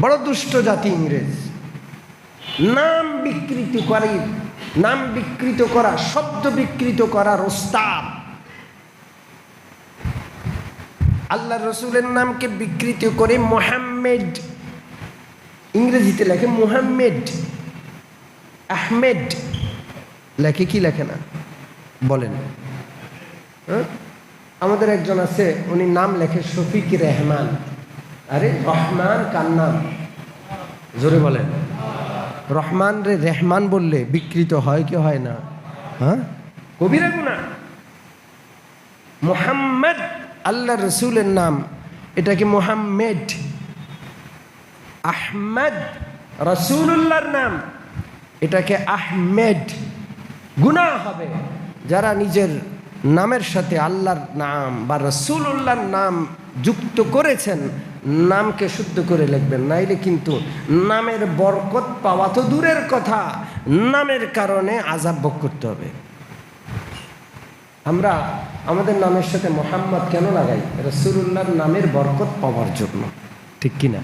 বড় দুষ্ট জাতি ইংরেজ। নাম বিকৃত করে, নাম বিকৃত করা, শব্দ বিকৃত করার ওস্তাদ। আল্লাহ রসুলের নামকে বিকৃত করে মোহাম্মেড ইংরেজিতে লেখে মোহাম্মেদ, আহমেদ, লেখে কি লেখে না? বলেন। হ্যাঁ? আমাদের একজন আছে, উনি নাম লেখে শফিক রেহমান। আরে রহমান কার নাম? জোরে বলেন। রহমান রে রেহমান বললে বিকৃত হয় কি হয় না? হ্যাঁ? কবিরা গুণা মোহাম্মদ। আল্লাহ রসুলের নাম এটাকে মোহাম্মেদ? আহমদ। রসুল্লাহর নাম। এটাকে আহমেদ? গুনাহ হবে। যারা নিজের নামের সাথে আল্লাহর নাম বা রসুল্লাহর নাম যুক্ত করেছেন, নামকে শুদ্ধ করে লিখবেন। নাইলে কিন্তু নামের বরকত পাওয়া তো দূরের কথা। নামের কারণে আজাব ভোগ করতে হবে। আমরা আমাদের নামের সাথে মোহাম্মদ কেন লাগাই? রসুল্লাহর নামের বরকত পাওয়ার জন্য। ঠিক কিনা?